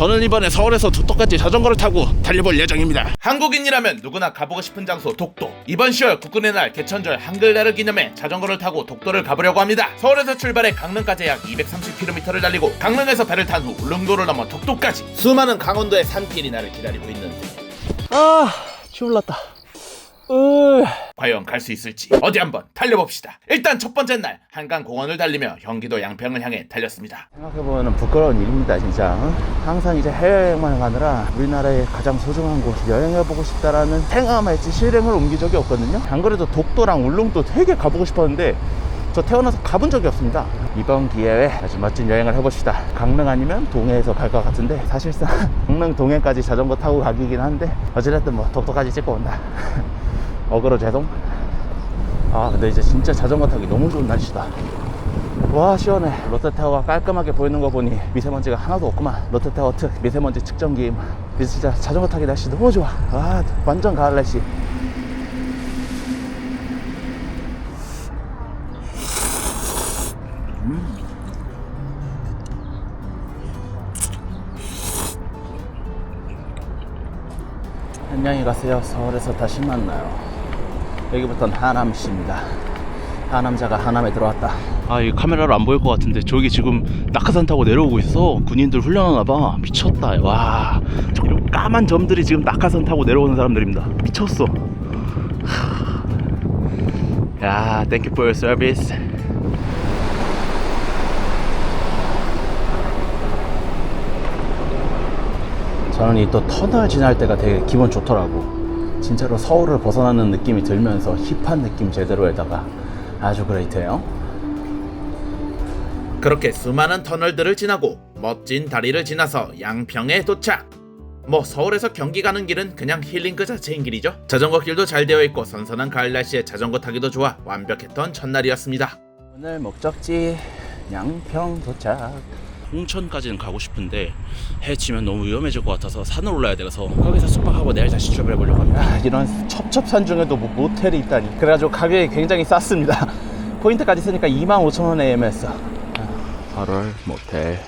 저는 이번에 서울에서 독도까지 자전거를 타고 달려볼 예정입니다. 한국인이라면 누구나 가보고 싶은 장소 독도. 이번 10월 국군의 날 개천절 한글날을 기념해 자전거를 타고 독도를 가보려고 합니다. 서울에서 출발해 강릉까지 약 230km를 달리고 강릉에서 배를 탄 후 울릉도를 넘어 독도까지 수많은 강원도의 산길이 나를 기다리고 있는데 아, 추울랐다. 으... 과연 갈 수 있을지 어디 한번 달려봅시다. 일단 첫 번째 날 한강 공원을 달리며 경기도 양평을 향해 달렸습니다. 생각해보면 부끄러운 일입니다 진짜 어? 항상 이제 해외여행만 가느라 우리나라의 가장 소중한 곳 여행해보고 싶다라는 생각만 했지 실행을 옮긴 적이 없거든요 안 그래도 독도랑 울릉도 되게 가보고 싶었는데 저 태어나서 가본 적이 없습니다 이번 기회에 아주 멋진 여행을 해봅시다 강릉 아니면 동해에서 갈 것 같은데 사실상 강릉 동해까지 자전거 타고 가기긴 한데 어찌됐든 뭐 독도까지 찍고 온다 어그로 죄송 아 근데 이제 진짜 자전거 타기 너무 좋은 날씨다. 와 시원해. 롯데타워가 깔끔하게 보이는 거 보니 미세먼지가 하나도 없구만. 롯데타워 특 미세먼지 측정기 진짜 자전거 타기 날씨 너무 좋아. 아 완전 가을 날씨. 안녕히 가세요. 서울에서 다시 만나요 여기부터는 하남시입니다 하남자가 하남에 들어왔다 아, 이 카메라로 안 보일 것 같은데 저기 지금 낙하산 타고 내려오고 있어. 군인들 훈련하나 봐. 미쳤다. 와, 저기 까만 점들이 지금 낙하산 타고 내려오는 사람들입니다. 미쳤어. 야, thank you for your service. 저는 이 또 터널 지날 때가 되게 기분 좋더라고. 진짜로 서울을 벗어나는 느낌이 들면서 힙한 느낌 제대로에다가 아주 그레이트해요. 그렇게 수많은 터널들을 지나고 멋진 다리를 지나서 양평에 도착. 뭐 서울에서 경기 가는 길은 그냥 힐링 그 자체인 길이죠. 자전거 길도 잘 되어 있고 선선한 가을 날씨에 자전거 타기도 좋아 완벽했던 첫날이었습니다. 오늘 목적지 양평 도착. 홍천까지는 가고 싶은데 해 지면 너무 위험해질 것 같아서 산을 올라야 돼서 거기서 숙박하고 내일 다시 출발해 보려고 합니다. 아, 이런 첩첩산 중에도 뭐 모텔이 있다니. 그래가지고 가격이 굉장히 쌌습니다. 포인트까지 쓰니까 25,000원에 예매했어. 8월 모텔.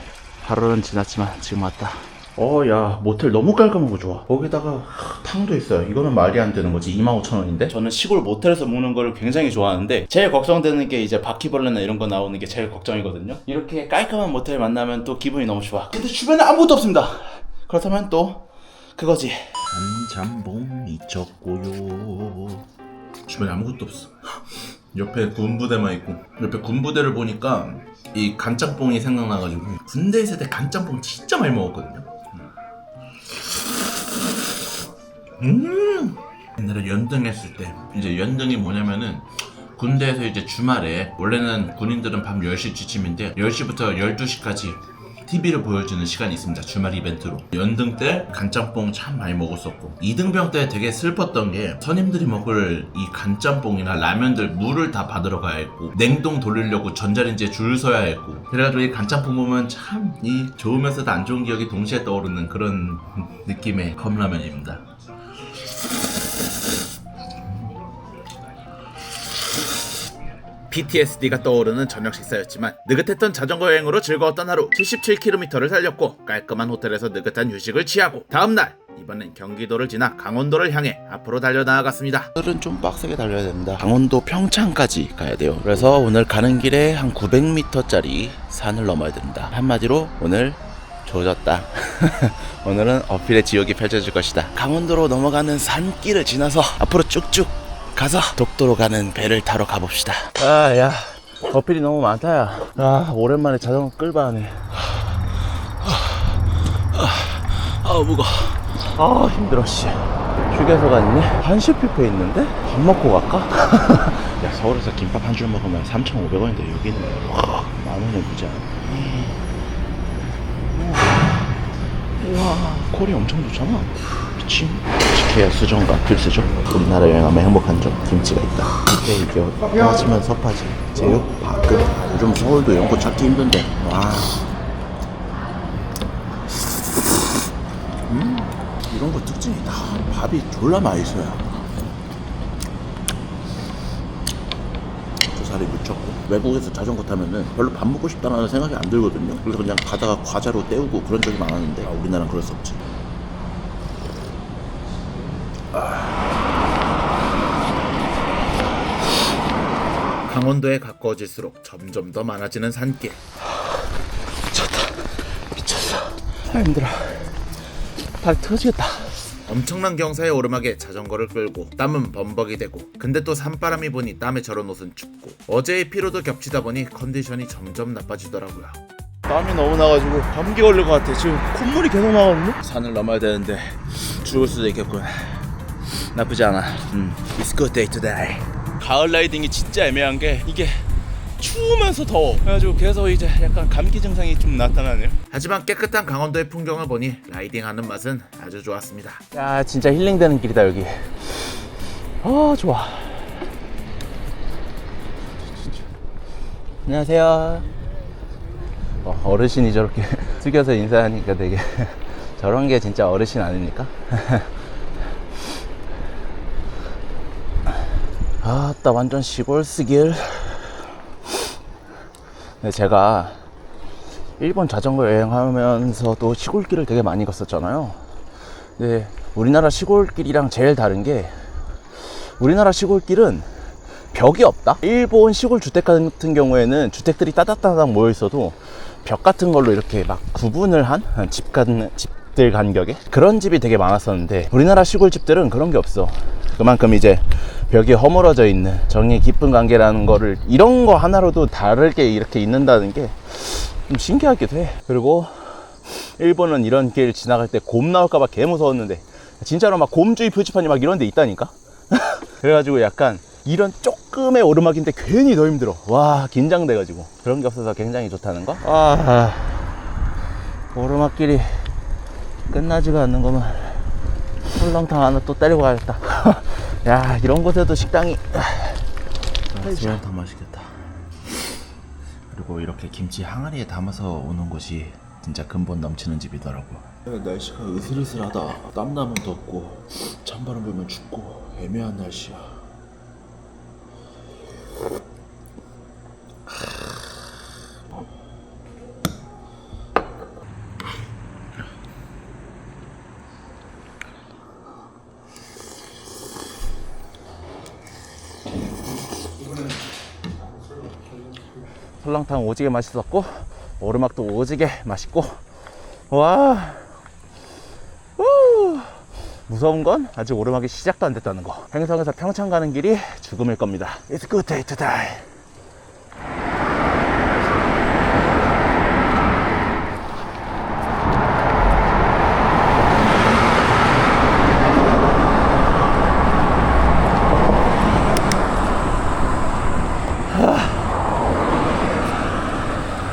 하루는 지났지만 지금 왔다. 어, 야, 모텔 너무 깔끔하고 좋아. 거기다가 하, 탕도 있어요. 이거는 말이 안 되는 거지. 25,000원인데? 저는 시골 모텔에서 묵는 걸 굉장히 좋아하는데 제일 걱정되는 게 이제 바퀴벌레나 이런 거 나오는 게 제일 걱정이거든요. 이렇게 깔끔한 모텔 만나면 또 기분이 너무 좋아. 근데 주변에 아무것도 없습니다. 그렇다면 또 그거지. 한잠봉 잊혔고요. 주변에 아무것도 없어. 옆에 군부대만 있고 옆에 군부대를 보니까 이 간짬뽕이 생각나가지고 군대 있을 때 간짬뽕 진짜 많이 먹었거든요. 음 옛날에 연등했을 때 이제 연등이 뭐냐면은 군대에서 이제 주말에 원래는 군인들은 밤 10시 취침인데 10시부터 12시까지 TV를 보여주는 시간이 있습니다. 주말 이벤트로. 연등 때 간짬뽕 참 많이 먹었었고 2등병 때 되게 슬펐던 게 선임들이 먹을 이 간짬뽕이나 라면들 물을 다 받으러 가야 했고 냉동 돌리려고 전자레인지에 줄 서야 했고 그래가지고 이 간짬뽕 보면 참 이 좋으면서도 안 좋은 기억이 동시에 떠오르는 그런 느낌의 컵라면입니다. PTSD가 떠오르는 저녁 식사였지만 느긋했던 자전거 여행으로 즐거웠던 하루 77km를 달렸고 깔끔한 호텔에서 느긋한 휴식을 취하고 다음날 이번엔 경기도를 지나 강원도를 향해 앞으로 달려 나아갔습니다. 오늘은 좀 빡세게 달려야 됩니다. 강원도 평창까지 가야 돼요. 그래서 오늘 가는 길에 한 900m짜리 산을 넘어야 됩니다. 한마디로 오늘 조졌다. 오늘은 어필의 지옥이 펼쳐질 것이다. 강원도로 넘어가는 산길을 지나서 앞으로 쭉쭉 가서 독도로 가는 배를 타러 가봅시다. 아, 야. 어필이 너무 많다, 야. 아, 오랜만에 자전거 끌바 하네. 아, 무거. 아, 힘들어, 씨. 휴게소가 있네? 한식 뷔페 있는데? 밥 먹고 갈까? 야, 서울에서 김밥 한 줄 먹으면 3,500원인데 여기는 와, 만 원이 보자. 우와, 콜이 엄청 좋잖아. 미친. 지케야 수정과 필수죠. 우리나라 여행하면 행복한 점 김치가 있다. 이게 이게 빠지면 섭하지. 제육, 밥금. 요즘 서울도 거 찾기 힘든데. 와. 이런 거 특징이 다 밥이 졸라 맛있어요. 고사리 묻혔고 외국에서 자전거 타면은 별로 밥 먹고 싶다는 생각이 안 들거든요. 그래서 그냥 가다가 과자로 때우고 그런 적이 많았는데 아, 우리나라는 그럴 수 없지. 강원도에 가까워질수록 점점 더 많아지는 산길. 아 힘들어. 다리 터지겠다. 엄청난 경사의 오르막에 자전거를 끌고 땀은 범벅이 되고 근데 또 산바람이 부니 땀에 절은 옷은 춥고 어제의 피로도 겹치다 보니 컨디션이 점점 나빠지더라고요. 땀이 너무 나가지고 감기 걸릴 것 같아. 지금 콧물이 계속 나거든요. 산을 넘어야 되는데 죽을 수도 있겠군. 나쁘지 않아. 음. It's good day today. 가을 라이딩이 진짜 애매한 게 이게 추우면서 더워 그래가지고 계속 이제 약간 감기 증상이 좀 나타나네요 하지만 깨끗한 강원도의 풍경을 보니 라이딩하는 맛은 아주 좋았습니다. 야 진짜 힐링되는 길이다 여기. 아 좋아. 안녕하세요. 어, 어르신이 저렇게 숙여서 인사하니까 되게 저런 게 진짜 어르신 아닙니까? 아따 완전 시골 스길. 근데 제가 일본 자전거 여행하면서도 시골길을 되게 많이 갔었잖아요. 네, 우리나라 시골길이랑 제일 다른 게 우리나라 시골길은 벽이 없다. 일본 시골 주택 같은 경우에는 주택들이 따닥따닥 모여 있어도 벽 같은 걸로 이렇게 막 구분을 한집간 집들 간격에 그런 집이 되게 많았었는데 우리나라 시골 집들은 그런 게 없어. 그만큼 이제 벽이 허물어져 있는 정이 깊은 관계라는 거를 이런 거 하나로도 다르게 이렇게 있는다는 게 좀 신기하기도 해. 그리고 일본은 이런 길 지나갈 때 곰 나올까봐 개 무서웠는데 진짜로 막 곰주의 표지판이 막 이런 데 있다니까? 그래가지고 약간 이런 조금의 오르막인데 괜히 더 힘들어. 와 긴장돼가지고. 그런 게 없어서 굉장히 좋다는 거? 아, 오르막길이 끝나지가 않는 거면 설렁탕 하나 또 때리고 가야겠다 야 이런 곳에도 식당이 설렁탕 맛있겠다 그리고 이렇게 김치 항아리에 담아서 오는 곳이 진짜 근본 넘치는 집이더라고. 날씨가 으슬으슬하다. 땀 나면 덥고 찬바람 불면 춥고 애매한 날씨야. 설렁탕 오지게 맛있었고 오르막도 오지게 맛있고. 와. 우! 무서운 건 아직 오르막이 시작도 안 됐다는 거. 행성에서 평창 가는 길이 죽음일 겁니다. It's good day to die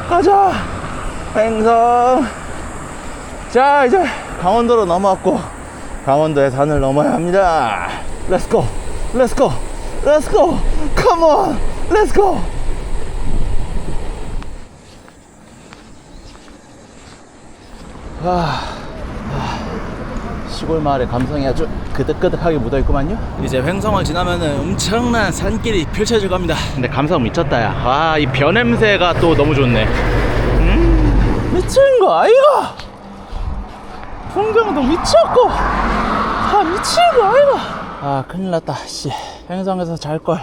가자 행성. 자 이제 강원도로 넘어왔고 강원도의 산을 넘어야 합니다. 렛츠고 렛츠고 렛츠고 컴온 렛츠고 아, 시골 마을의 감성이 아주 그득그득하게 묻어있구만요. 이제 횡성을 지나면은 엄청난 산길이 펼쳐질 겁니다. 근데 감성 미쳤다 야와이 벼냄새가 또 너무 좋네. 음 미친 거 아이가? 풍경도 미쳤고. 아 미친 거 아이가? 아 큰일 났다 씨. 횡성에서 잘 걸.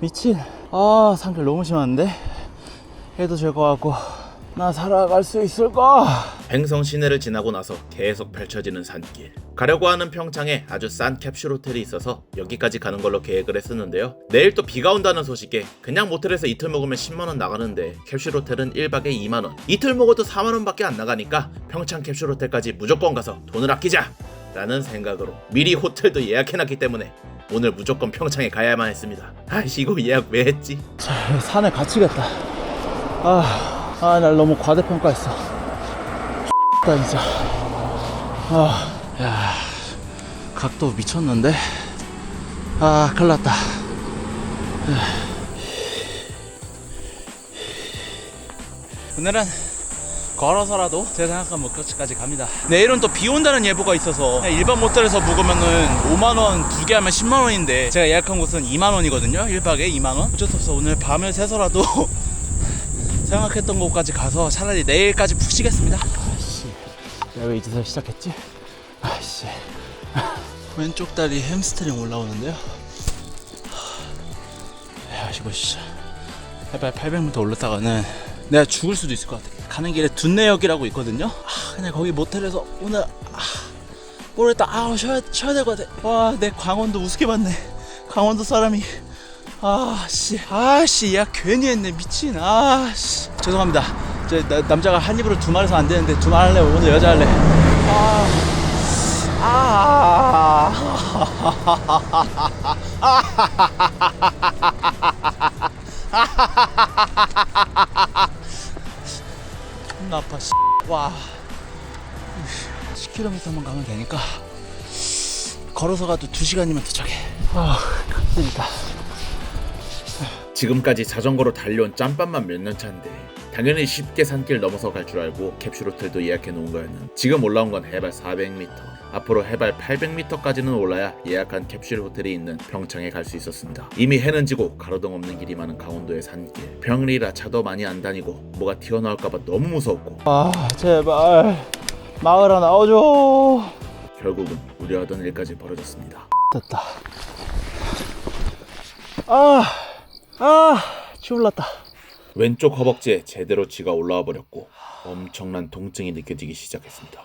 미친. 아 산길 너무 심한데? 해도 질것 같고 나 살아갈 수 있을까 횡성 시내를 지나고 나서 계속 펼쳐지는 산길. 가려고 하는 평창에 아주 싼 캡슐 호텔이 있어서 여기까지 가는 걸로 계획을 했었는데요. 내일 또 비가 온다는 소식에 그냥 모텔에서 이틀 묵으면 10만 원 나가는데 캡슐 호텔은 1박에 2만 원. 이틀 묵어도 4만 원 밖에 안 나가니까 평창 캡슐 호텔까지 무조건 가서 돈을 아끼자. 라는 생각으로 미리 호텔도 예약해놨기 때문에 오늘 무조건 평창에 가야만 했습니다. 아이씨 이거 예약 왜 했지? 자, 산에 갇히겠다. 아, 아, 날 너무 과대평가했어. 나 진짜. 아, 야, 각도 미쳤는데. 아, 큰일 났다. 오늘은 걸어서라도 제가 생각한 목적지까지 갑니다. 내일은 또 비 온다는 예보가 있어서 일반 모텔에서 묵으면은 5만 원 두 개 하면 10만 원인데 제가 예약한 곳은 2만 원이거든요. 1박에 2만 원. 어쩔 수 없어 오늘 밤을 새서라도 생각했던 곳까지 가서 차라리 내일까지 푹 쉬겠습니다. 아씨, 내가 왜 이제서 시작했지? 아씨. 왼쪽 다리 햄스트링 올라오는데요. 야 이거 진짜 해발 800m 올랐다가는 내가 죽을 수도 있을 것 같아. 가는 길에 둔내역이라고 있거든요. 아, 그냥 거기 모텔에서 오늘 아, 모르겠다. 아, 쉬어야 쉬어야 될 것 같아. 와, 내 강원도 우습게 봤네. 강원도 사람이 아, 씨, 아, 씨, 야 괜히 했네 미친. 아, 씨, 죄송합니다. 저 나- 남자가 한 입으로 두 말 해서 안 되는데 두 말 할래. 오늘 여자 할래. 아, 존나 아파. 씨. 와. 10km만 가면 되니까 걸어서 가도 2시간이면 도착해. 아, 힘들다. 지금까지 자전거로 달려온 짬밥만 몇 년 차인데 당연히 쉽게 산길 넘어서 갈 줄 알고 캡슐 호텔도 예약해 놓은 거였는 지금 올라온 건 해발 400m 앞으로 해발 800m까지는 올라야 예약한 캡슐 호텔이 있는 평창에 갈 수 있었습니다. 이미 해는 지고 가로등 없는 길이 많은 강원도의 산길. 평일이라 차도 많이 안 다니고 뭐가 튀어나올까봐 너무 무서웠고. 아, 제발. 마을 하나 나와줘. 결국은 우려하던 일까지 벌어졌습니다. 됐다. 아, 아, 추울랐다. 왼쪽 허벅지에 제대로 쥐가 올라와 버렸고 엄청난 통증이 느껴지기 시작했습니다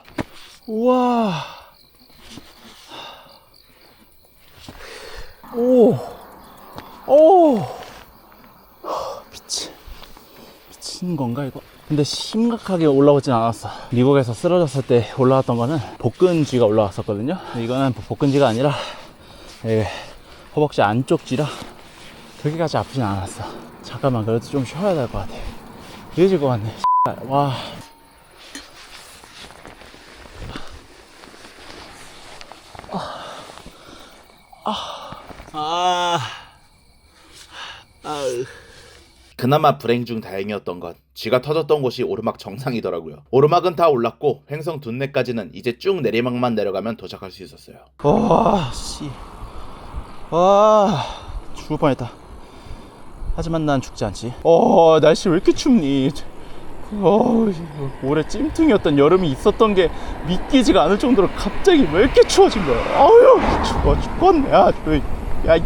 우와. 오. 오. 미친. 미친 건가, 이거? 근데 심각하게 올라오진 않았어. 미국에서 쓰러졌을 때 올라왔던 거는 복근쥐가 올라왔었거든요. 이거는 복근쥐가 아니라 예, 허벅지 안쪽 쥐라 그렇게까지 아프진 않았어. 잠깐만, 그래도 좀 쉬어야 될 것 같아. 늦어질 것 같네. 와. 아. 아으. 그나마 불행 중 다행이었던 건 쥐가 터졌던 곳이 오르막 정상이더라고요. 오르막은 다 올랐고 횡성 둔내까지는 이제 쭉 내리막만 내려가면 도착할 수 있었어요. 와, 씨. 와, 죽을 뻔했다. 하지만 난 죽지 않지. 어, 날씨 왜 이렇게 춥니? 어, 올해 찜통이었던 여름이 있었던 게 믿기지가 않을 정도로 갑자기 왜 이렇게 추워진 거야? 아유, 추워 죽겠네. 아, 저, 야,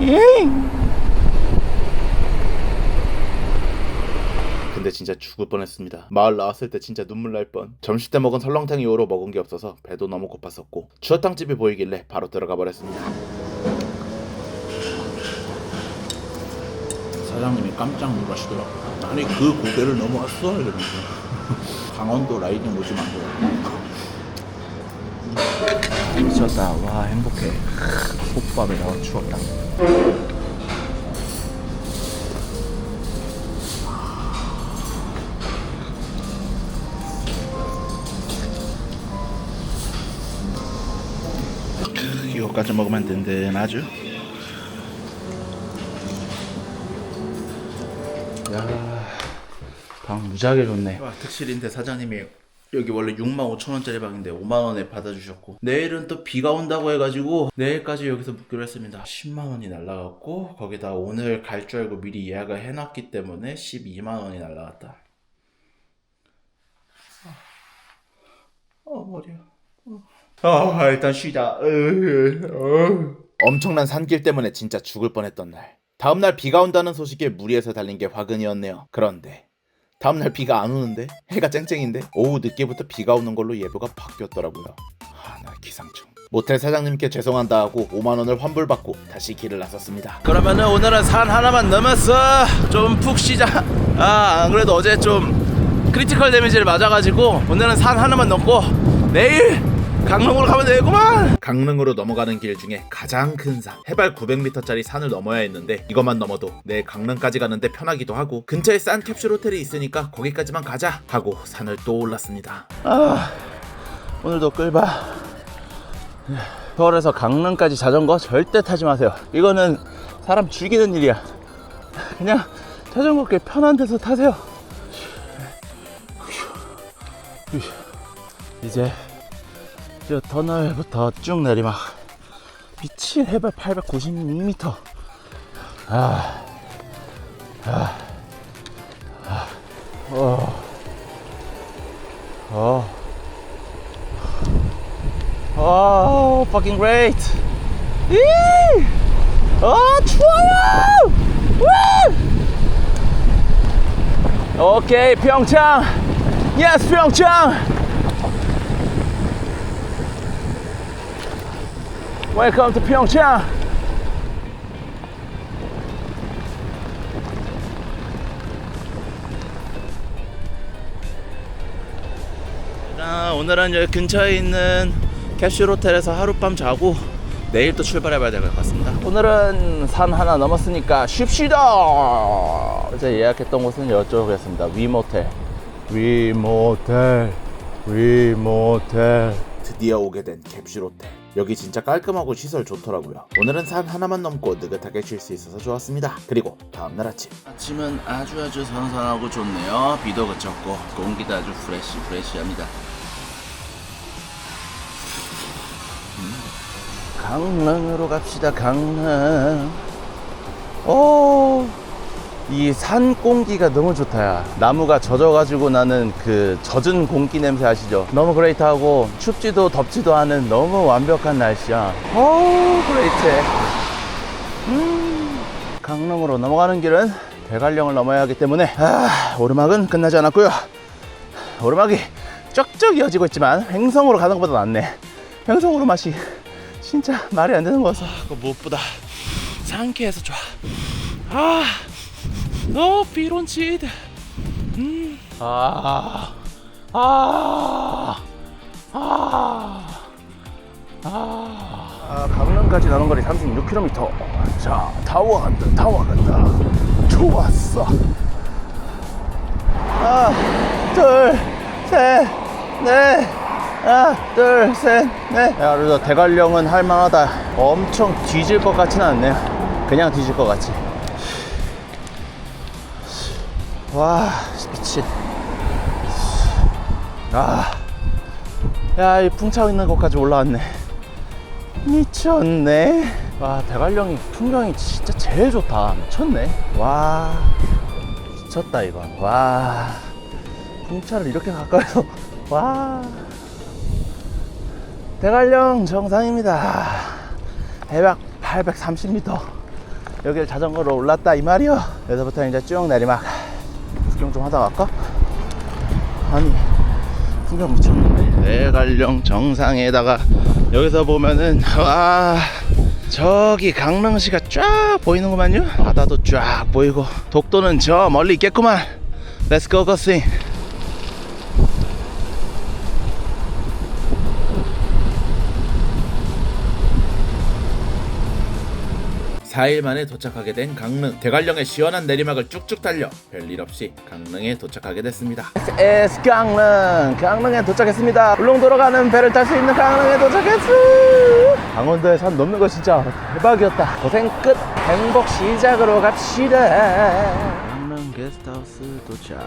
잉. 근데 진짜 죽을 뻔했습니다. 마을 나왔을 때 진짜 눈물 날 뻔. 점심 때 먹은 설렁탕 이후로 먹은 게 없어서 배도 너무 고팠었고 추어탕 집이 보이길래 바로 들어가 버렸습니다. 사장님이 깜짝 놀라시더라고. 아니 그 고개를 넘어왔어 이러면서 강원도 라이딩 오지 말고. 미쳤다. 와, 행복해. 호밥에다가 추웠다. 이거까지 먹으면 든든하죠. 방 무지하게 좋네. 와, 특실인데 사장님이 여기 원래 6만 5천 원짜리 방인데 5만 원에 받아주셨고 내일은 또 비가 온다고 해가지고 내일까지 여기서 묵기로 했습니다 10만 원이 날라갔고 거기다 오늘 갈 줄 알고 미리 예약을 해놨기 때문에 12만 원이 날라갔다 어 머리야 어. 아 일단 쉬자 엄청난 산길 때문에 진짜 죽을 뻔했던 날. 다음날 비가 온다는 소식에 무리해서 달린 게 화근이었네요. 그런데 다음날 비가 안 오는데 해가 쨍쨍인데 오후 늦게부터 비가 오는 걸로 예보가 바뀌었더라고요. 아, 나 기상청. 모텔 사장님께 죄송한다 하고 5만 원을 환불받고 다시 길을 나섰습니다. 그러면은 오늘은 산 하나만 넘었어 좀 푹 쉬자 아 안 그래도 어제 좀 크리티컬 데미지를 맞아가지고 오늘은 산 하나만 넘고 내일 강릉으로 가면 되구만. 강릉으로 넘어가는 길 중에 가장 큰 산, 해발 900m짜리 산을 넘어야 했는데 이것만 넘어도 내일 강릉까지 가는데 편하기도 하고 근처에 싼 캡슐 호텔이 있으니까 거기까지만 가자 하고 산을 또 올랐습니다. 아 오늘도 끌바 서울에서 강릉까지 자전거 절대 타지 마세요. 이거는 사람 죽이는 일이야. 그냥 자전거 꽤 편한 데서 타세요. 이제 저 터널부터 쭉 내리막 미친 해발 892m 아, 아, 아, 어, 어, 어, fucking great. 이, 어, 추워요. 우! 오케이, 평창. Yes, 평창. Welcome to 평창. 자, 오늘은 여기 근처에 있는 캡슐 호텔에서 하룻밤 자고 내일 또 출발해봐야 될 것 같습니다. 오늘은 산 하나 넘었으니까 쉽시다. 이제 예약했던 곳은 이쪽이었습니다. 위모텔. 위모텔. 위모텔. 드디어 오게 된 캡슐 호텔. 여기 진짜 깔끔하고 시설 좋더라고요. 오늘은 산 하나만 넘고 느긋하게 쉴 수 있어서 좋았습니다. 그리고 다음날 아침 아침은 아주 아주 선선하고 좋네요. 비도 그쳤고 공기도 아주 프레시 프레시합니다. 음. 강릉으로 갑시다. 강릉. 오, 이 산 공기가 너무 좋다야. 나무가 젖어가지고 나는 그 젖은 공기 냄새 아시죠? 너무 그레이트하고 춥지도 덥지도 않은 너무 완벽한 날씨야. 오, 그레이트해. 강릉으로 넘어가는 길은 대관령을 넘어야 하기 때문에 아, 오르막은 끝나지 않았고요. 오르막이 쩍쩍 이어지고 있지만 횡성으로 가는 것보다 낫네. 횡성으로 맛이 진짜 말이 안 되는 거여서 그 무엇보다 상쾌해서 좋아. 아, 너 비론치드. 음, 아, 아, 아. 아, 강릉까지 나는 거리 36km. 자, 다 와간다, 다 와간다. 좋았어. 하나, 둘, 셋, 넷. 하나, 둘, 셋, 넷. 야, 그래도 대관령은 할만하다. 엄청 뒤질 것 같지는 않네요. 그냥 뒤질 것 같지. 와, 미친. 아, 야, 이 풍차고 있는 곳까지 올라왔네. 미쳤네. 와, 대관령이 풍경이 진짜 제일 좋다. 미쳤네. 와, 미쳤다, 이건. 와, 풍차를 이렇게 가까이서. 와. 대관령 정상입니다. 해박 830m. 여기를 자전거로 올랐다, 이 말이요. 여기서부터 이제 쭉 내리막. 구경 좀 하다 갈까? 아니, 풍경 미쳤네. 대관령 정상에다가 여기서 보면은 와 저기 강릉시가 쫙 보이는구만요. 바다도 쫙 보이고 독도는 저 멀리 있겠구만. Go, 거싱. 4일 만에 도착하게 된 강릉. 대관령의 시원한 내리막을 쭉쭉 달려 별일 없이 강릉에 도착하게 됐습니다. 에스 강릉 강릉에 도착했습니다. 울릉도로 가는 배를 탈 수 있는 강릉에 도착했어. 강원도에 산 넘는 거 진짜 대박이었다. 고생 끝. 행복 시작으로 갑시다. 강릉 게스트하우스 도착.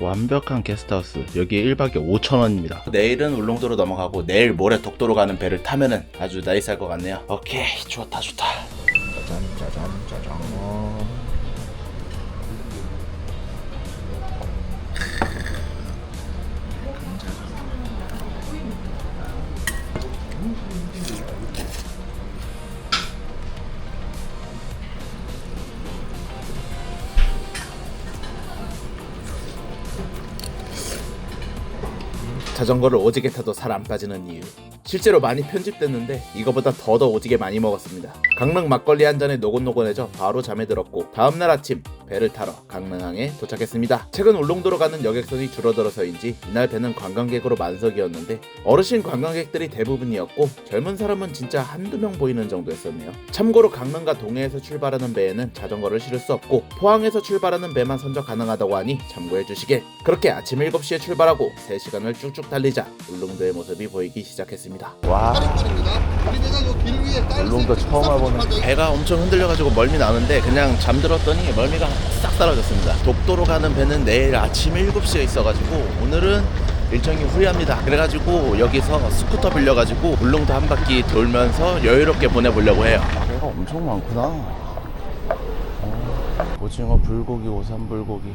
완벽한 게스트하우스. 여기 1박에 5,000원입니다. 내일은 울릉도로 넘어가고 내일 모레 독도로 가는 배를 타면은 아주 나이스할 것 같네요. 오케이, 좋다, 좋다. 짜잔, 짜잔, 짜잔. 자전거를 오지게 타도 살 안 빠지는 이유. 실제로 많이 편집됐는데 이거보다 더더 오지게 많이 먹었습니다. 강릉 막걸리 한 잔에 노곤노곤해져 바로 잠에 들었고 다음날 아침 배를 타러 강릉항에 도착했습니다. 최근 울릉도로 가는 여객선이 줄어들어서인지 이날 배는 관광객으로 만석이었는데 어르신 관광객들이 대부분이었고 젊은 사람은 진짜 한두 명 보이는 정도였었네요. 참고로 강릉과 동해에서 출발하는 배에는 자전거를 실을 수 없고 포항에서 출발하는 배만 선적 가능하다고 하니 참고해 주시길. 그렇게 아침 7시에 출발하고 3시간을 쭉쭉 달리자 울릉도의 모습이 보이기 시작했습니다. 와. 울릉도 처음 와보는 배가 엄청 흔들려가지고 멀미 나는데 그냥 잠들었더니 멀미가 싹 사라졌습니다 독도로 가는 배는 내일 아침 7시에 있어가지고 오늘은 일정이 후회합니다. 그래가지고 여기서 스쿠터 빌려가지고 울릉도 한 바퀴 돌면서 여유롭게 보내보려고 해요. 배가 엄청 많구나. 어, 오징어, 불고기, 오삼 불고기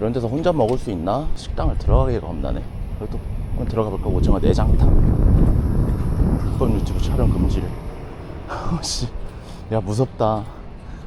이런 데서 혼자 먹을 수 있나? 식당을 들어가기가 겁나네. 그래도 한번 들어가 볼까? 오징어 내장탕. 불법 유튜브 촬영 금지를. 씨, 야 무섭다.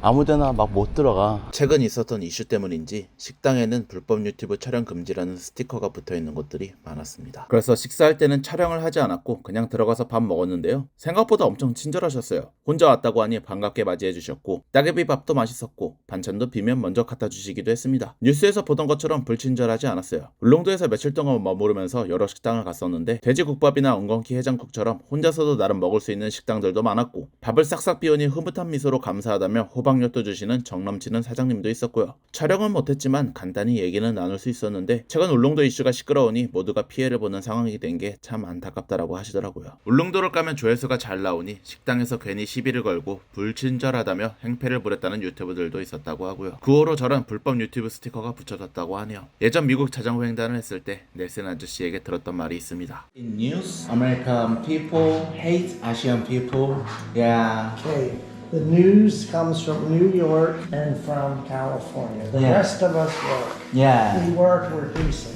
아무데나 막 못 들어가. 최근 있었던 이슈 때문인지 식당에는 불법 유튜브 촬영 금지라는 스티커가 붙어 있는 곳들이 많았습니다. 그래서 식사할 때는 촬영을 하지 않았고 그냥 들어가서 밥 먹었는데요. 생각보다 엄청 친절하셨어요. 혼자 왔다고 하니 반갑게 맞이해 주셨고 따개비 밥도 맛있었고 반찬도 비면 먼저 갖다 주시기도 했습니다. 뉴스에서 보던 것처럼 불친절하지 않았어요. 울릉도에서 며칠 동안 머무르면서 여러 식당을 갔었는데 돼지국밥이나 엉겅키 해장국처럼 혼자서도 나름 먹을 수 있는 식당들도 많았고 밥을 싹싹 비우니 흐뭇한 미소로 감사하다며 호박 엿도 주시는 정넘치는 사장님도 있었고요. 촬영은 못했지만 간단히 얘기는 나눌 수 있었는데 최근 울릉도 이슈가 시끄러우니 모두가 피해를 보는 상황이 된 게 참 안타깝다라고 하시더라고요. 울릉도를 가면 조회수가 잘 나오니 식당에서 괜히 시비를 걸고 불친절하다며 행패를 부렸다는 유튜브들도 있었다고 하고요. 그 후로 저런 불법 유튜브 스티커가 붙여졌다고 하네요. 예전 미국 자전거 횡단을 했을 때 넬슨 아저씨에게 들었던 말이 있습니다. In news, American people hate Asian people. Yeah. Okay, the news comes from New York and from California. The Yeah. rest of us work. Yeah. We work, we're decent.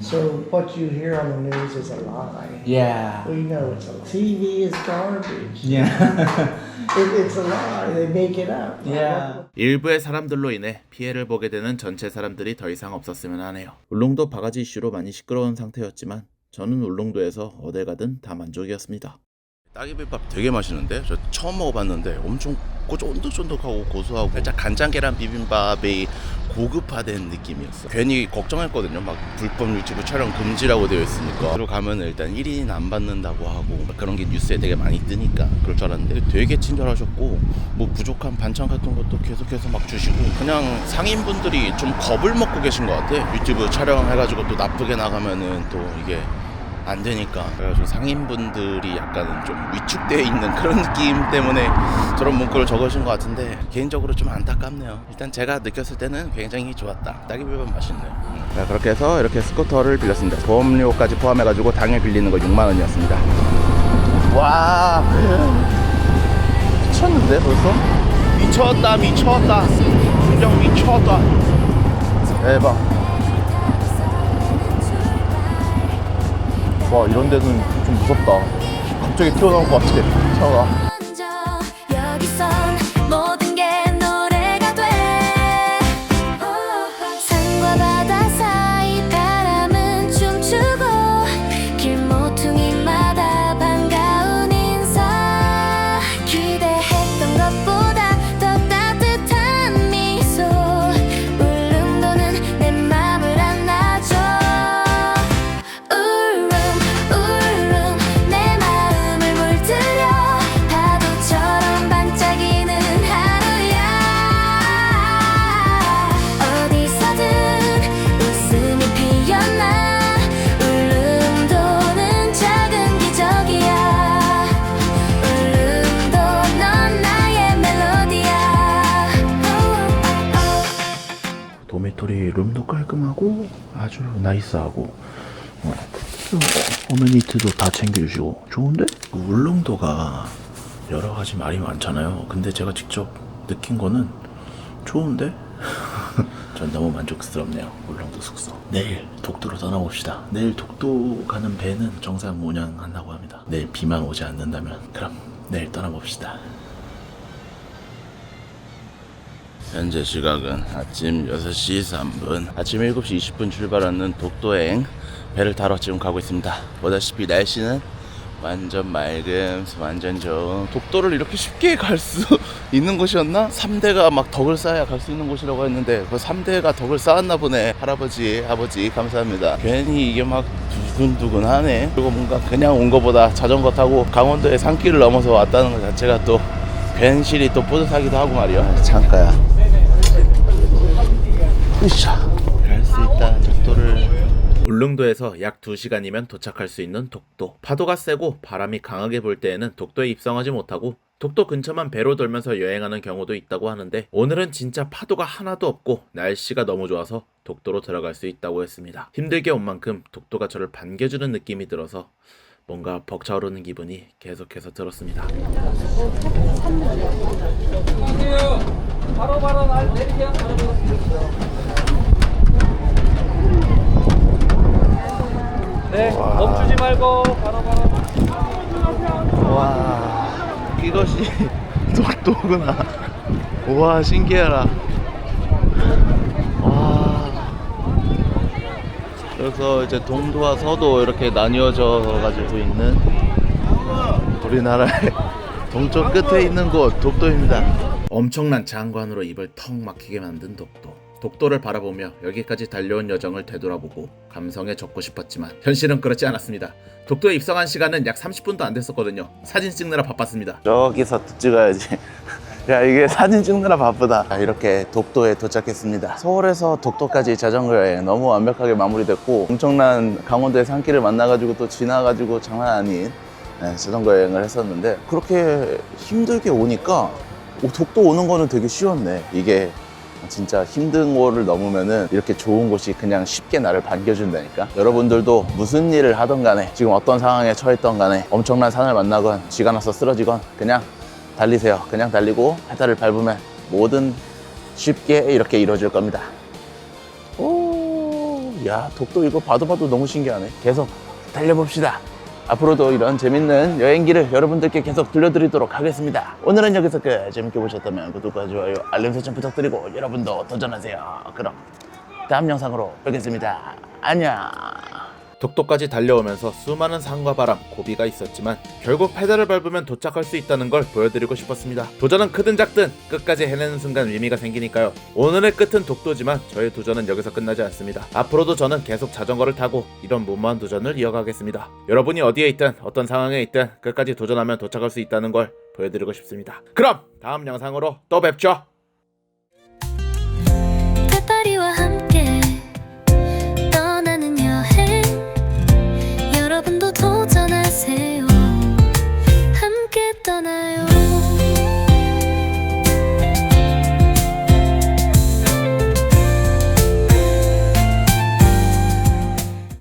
So what you hear on the news is a lie. Yeah. We know it's a lie. TV is garbage. Yeah. It, it's a lie. They make it up. Yeah. 일부의 사람들로 인해 피해를 보게 되는 전체 사람들이 더 이상 없었으면 하네요. 울릉도 바가지 이슈로 많이 시끄러운 상태였지만 저는 울릉도에서 어딜 가든 다 만족이었습니다. 따개비밥 되게 맛있는데 저 처음 먹어봤는데 엄청 쫀득쫀득하고 고소하고 살짝 간장 계란 비빔밥이 고급화된 느낌이었어. 괜히 걱정했거든요. 막 불법 유튜브 촬영 금지라고 되어 있으니까. 그리고 가면 일단 1인 안 받는다고 하고 막 그런 게 뉴스에 되게 많이 뜨니까 그럴 줄 알았는데 되게 친절하셨고 뭐 부족한 반찬 같은 것도 계속해서 막 주시고 그냥 상인분들이 좀 겁을 먹고 계신 것 같아. 유튜브 촬영해가지고 또 나쁘게 나가면은 또 이게 안 되니까. 그래가지고 상인분들이 약간 좀 위축되어 있는 그런 느낌 때문에 저런 문구를 적으신 것 같은데 개인적으로 좀 안타깝네요. 일단 제가 느꼈을 때는 굉장히 좋았다. 따기비밥 맛있네요. 자, 그렇게 해서 이렇게 스쿠터를 빌렸습니다. 보험료까지 포함해가지고 당일 빌리는 거 6만원이었습니다. 와. 미쳤는데 벌써? 미쳤다 미쳤다. 충정 미쳤다. 대박 와 이런 데는 좀 무섭다. 갑자기 튀어나올 것 같아 차가 아주 나이스하고 어, 어메니티도 다 챙겨주시고. 좋은데? 그 울릉도가 여러 가지 말이 많잖아요. 근데 제가 직접 느낀 거는 좋은데? 전 너무 만족스럽네요 울릉도 숙소. 내일 독도로 떠나봅시다. 내일 독도 가는 배는 정상 운항한다고 합니다. 내일 비만 오지 않는다면 그럼 내일 떠나봅시다 현재 시각은 아침 6시 3분 아침 7시 20분 출발하는 독도행 배를 타러 지금 가고 있습니다. 보다시피 날씨는 완전 맑음 완전 좋은 독도를 이렇게 쉽게 갈 수 있는 곳이었나? 3대가 막 덕을 쌓아야 갈 수 있는 곳이라고 했는데 그 3대가 덕을 쌓았나 보네. 할아버지 아버지 감사합니다. 괜히 이게 막 두근두근하네. 그리고 뭔가 그냥 온 거보다 자전거 타고 강원도의 산길을 넘어서 왔다는 것 자체가 또 괜시리 또 뿌듯하기도 하고 말이야. 잠깐야 으쌰 갈수 있다 독도를 울릉도에서 약 2시간이면 도착할 수 있는 독도 파도가 세고 바람이 강하게 불 때에는 독도에 입성하지 못하고 독도 근처만 배로 돌면서 여행하는 경우도 있다고 하는데 오늘은 진짜 파도가 하나도 없고 날씨가 너무 좋아서 독도로 들어갈 수 있다고 했습니다. 힘들게 온 만큼 독도가 저를 반겨주는 느낌이 들어서 뭔가 벅차오르는 기분이 계속해서 들었습니다. 멈추지 말고 바로 바로. 와 이것이 독도구나. 와 신기해라. 와. 그래서 이제 동도와 서도 이렇게 나뉘어져 가지고 있는 우리나라의 동쪽 끝에 있는 곳 독도입니다 엄청난 장관으로 입을 턱 막히게 만든 독도. 독도를 바라보며 여기까지 달려온 여정을 되돌아보고 감성에 젖고 싶었지만 현실은 그렇지 않았습니다. 독도에 입성한 시간은 약 30분도 안 됐었거든요. 사진 찍느라 바빴습니다. 저기서 찍어야지. 야 이게 사진 찍느라 바쁘다. 아, 이렇게 독도에 도착했습니다. 서울에서 독도까지 자전거 여행 너무 완벽하게 마무리됐고 엄청난 강원도의 산길을 만나가지고 또 지나가지고 장난 아닌 네, 자전거 여행을 했었는데 그렇게 힘들게 오니까 오, 독도 오는 거는 되게 쉬웠네. 이게 진짜 힘든 거를 넘으면은 이렇게 좋은 곳이 그냥 쉽게 나를 반겨준다니까. 여러분들도 무슨 일을 하던 간에 지금 어떤 상황에 처했던 간에 엄청난 산을 만나건 쥐가 나서 쓰러지건 그냥 달리세요. 그냥 달리고 페달을 밟으면 뭐든 쉽게 이렇게 이루어질 겁니다. 오, 야, 독도 이거 봐도 봐도 너무 신기하네. 계속 달려봅시다. 앞으로도 이런 재밌는 여행기를 여러분들께 계속 들려드리도록 하겠습니다. 오늘은 여기서 끝. 재밌게 보셨다면 구독과 좋아요, 알림 설정 부탁드리고 여러분도 도전하세요. 그럼 다음 영상으로 뵙겠습니다. 안녕. 독도까지 달려오면서 수많은 산과 바람, 고비가 있었지만 결국 페달을 밟으면 도착할 수 있다는 걸 보여드리고 싶었습니다. 도전은 크든 작든 끝까지 해내는 순간 의미가 생기니까요. 오늘의 끝은 독도지만 저의 도전은 여기서 끝나지 않습니다. 앞으로도 저는 계속 자전거를 타고 이런 무모한 도전을 이어가겠습니다. 여러분이 어디에 있든 어떤 상황에 있든 끝까지 도전하면 도착할 수 있다는 걸 보여드리고 싶습니다. 그럼 다음 영상으로 또 뵙죠.